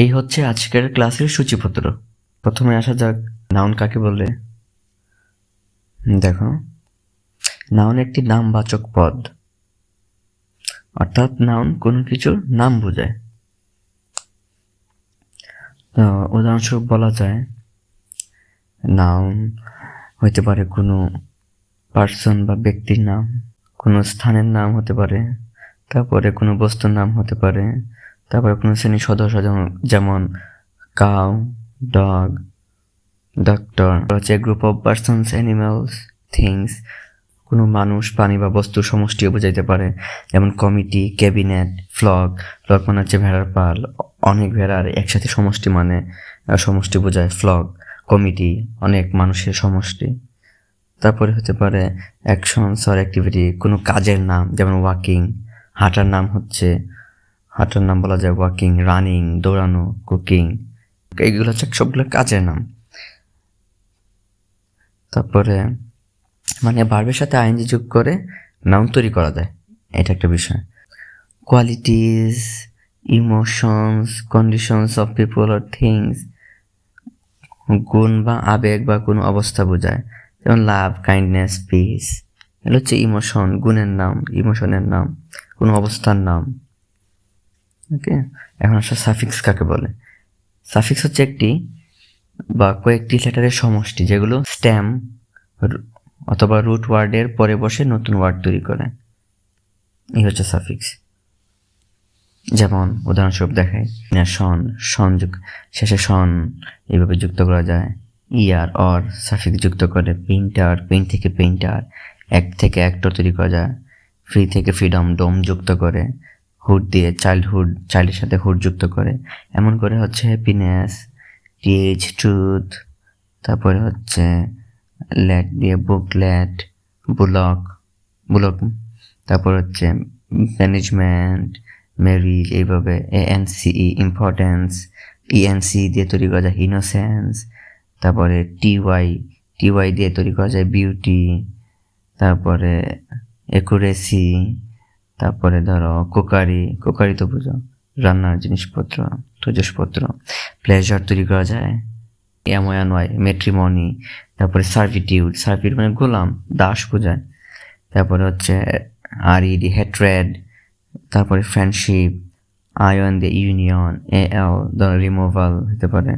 এই হচ্ছে আজকের ক্লাসের সূচিপত্র। প্রথমে আসা যাক নাউন কাকে বলে? দেখো নাউন একটি নামবাচক পদ। অর্থাৎ নাউন কোনো কিছুর নাম বোঝায়। উদাহরণস্বরূপ বলা যায় নাউন হতে পারে কোনো পার্সন বা ব্যক্তির নাম, কোনো স্থানের নাম হতে পারে, তারপরে কোনো বস্তুর নাম হতে পারে তারপরে কোনো শ্রেণির সদস্য যেমন যেমন কাউ ডগ ডক্টর হচ্ছে group of persons animals things কোনো মানুষ, প্রাণী বা বস্তুর সমষ্টিও বোঝাইতে পারে। যেমন কমিটি ক্যাবিনেট ফ্লগ ফ্লগ মানে হচ্ছে ভেড়ার পাল, অনেক ভেড়ার একসাথে সমষ্টি মানে সমষ্টি বোঝায় ফ্লগ কমিটি অনেক মানুষের সমষ্টি। তারপরে হতে পারে অ্যাকশনস আর অ্যাক্টিভিটি কোনো কাজের নাম, যেমন ওয়াকিং হাঁটার নাম হচ্ছে হাঁটার নাম বলা যায় ওয়াকিং রানিং দৌড়ানো কুকিং এইগুলো হচ্ছে সবগুলো কাজের নাম। তারপরে মানে ভার্বের সাথে আইনজি যোগ করে নাম তৈরি করা যায়। এটা একটা বিষয়। Qualities emotions conditions of people R things গুণ বা আবেগ বা কোনো অবস্থা বোঝায়। যেমন লাভ কাইন্ডনেস পিস এগুলো হচ্ছে ইমোশন গুণের নাম ইমোশনের নাম, কোনো অবস্থার নাম। ওকে? এখন আসলে সাফিক্স কাকে বলে? সাফিক্স হচ্ছে একটি বা কয়েকটি লেটারের সমষ্টি যেগুলো স্ট্যাম অথবা রুট ওয়ার্ডের পরে বসে নতুন ওয়ার্ড তৈরি করে। এই হচ্ছে সাফিক্স। যেমন উদাহরণস্বরূপ দেখায় সন সন শেষে সন, এইভাবে যুক্ত করা যায়। ইয়ার অর সাফিক্স যুক্ত করে পেইন্টার পেইন্ট থেকে পেইন্টার এক থেকে অ্যাক্টর তৈরি করা যায়। ফ্রি থেকে ফ্রিডম, ডোম যুক্ত করে। হুড দিয়ে চাইল্ডহুড চাইল্ডের সাথে হুড যুক্ত করে। এমন করে হচ্ছে হ্যাপিনেস টিএইচ ট্রুথ তারপরে হচ্ছে লেট দিয়ে বুকলেট বুলক বুলক তারপর হচ্ছে ম্যানেজমেন্ট মেরিজ এইভাবে A N ANCE importance ENC দিয়ে তৈরি করা যায় ইনোসেন্স তারপরে টিওয়াই টিওয়াই দিয়ে তৈরি করা যায় বিউটি তারপরে একুরেসি তারপরে ধরো কোকারি কোকারি তো বুঝো, রান্নার জিনিসপত্র, তৈজসপত্র প্লেজার তৈরি করা যায় এমওয়ান ওয়াই মেট্রিমনি তারপরে সার্ভিটিউড সার্ভিট মানে গোলাম, দাস বোঝায়, তারপরে হচ্ছে আর ইডি হেট্রেড তারপরে ফ্রেন্ডশিপ আয়ন দিয়ে ইউনিয়ন এ এল ধরো রিমুভাল হতে পারে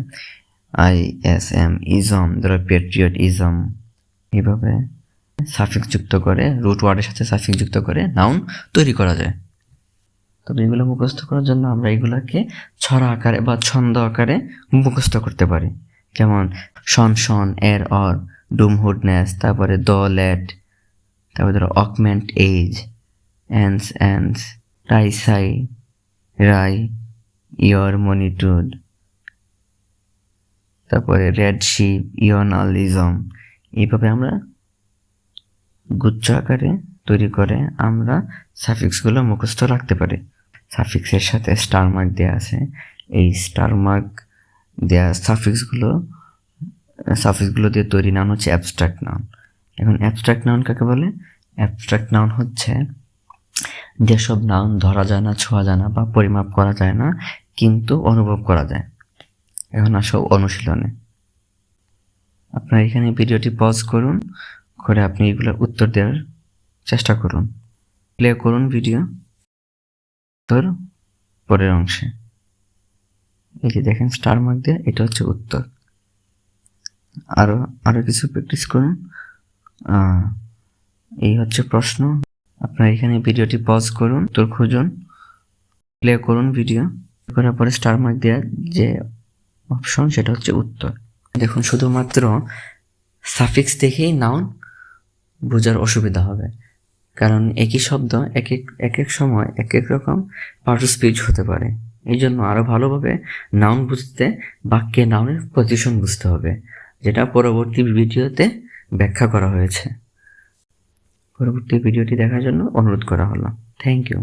আই এস এম ইজম ধরো পেট্রিয়ট ইজম এইভাবে সাফিক্স যুক্ত করে রুট ওয়ার্ডের সাথে সাফিক্স যুক্ত করে নাউন তৈরি করা যায়। তবে এগুলো মুখস্থ করার জন্য আমরা এগুলোকে ছড়া আকারে বা ছন্দ আকারে মুখস্থ করতে পারি। যেমন, শন শন, এর, অর ডুমহুডনেস তারপরে দ লেট তারপরে ধরো অকমেন্ট এজ অ্যান্স অ্যান্স রাইসাই রাই, ইয়র, মনিটুড, তারপরে রেড শিপ, ইয়নালিজম। এইভাবে আমরা গুচ্ছ আকারে তৈরি করে আমরা সাফিক্সগুলো মুখস্থ রাখতে পারি। সাফিক্সের সাথে স্টার মার্ক দেওয়া আছে। এই স্টার মার্ক দেওয়া সাফিক্সগুলো সাফিক্সগুলো দিয়ে তৈরি নাম হচ্ছে অ্যাবস্ট্রাক্ট নাউন এখন অ্যাবস্ট্রাক্ট নাউন কাকে বলে? অ্যাবস্ট্রাক্ট নাউন হচ্ছে যেসব নাউন ধরা যায় না, ছোঁয়া যায় না বা পরিমাপ করা যায় না, কিন্তু অনুভব করা যায়। এখন আসো অনুশীলনে। আপনার এখানে ভিডিওটি পজ করুন। করে আপনি এগুলোর উত্তর দেওয়ার চেষ্টা করুন। প্লে করুন ভিডিও উত্তর পরের অংশে। এই যে দেখেন স্টার মার্ক দিয়ে এটা হচ্ছে উত্তর। আরও আরও কিছু প্র্যাকটিস করুন। এই হচ্ছে প্রশ্ন। আপনার এখানে ভিডিওটি পজ করুন, উত্তর খুঁজুন। প্লে করুন ভিডিও করার পরে স্টার মার্ক দেওয়ার যে অপশন সেটা হচ্ছে উত্তর। দেখুন, শুধুমাত্র সাফিক্স দেখেই নাউন বোঝার অসুবিধা হবে। কারণ একই শব্দ এক এক এক এক সময় এক এক রকম পার্ট স্পিচ হতে পারে। এই জন্য আরও ভালোভাবে নাউন বুঝতে, বাক্যে নাউনের পজিশন বুঝতে হবে, যেটা পরবর্তী ভিডিওতে ব্যাখ্যা করা হয়েছে। পরবর্তী ভিডিওটি দেখার জন্য অনুরোধ করা হলো। Thank you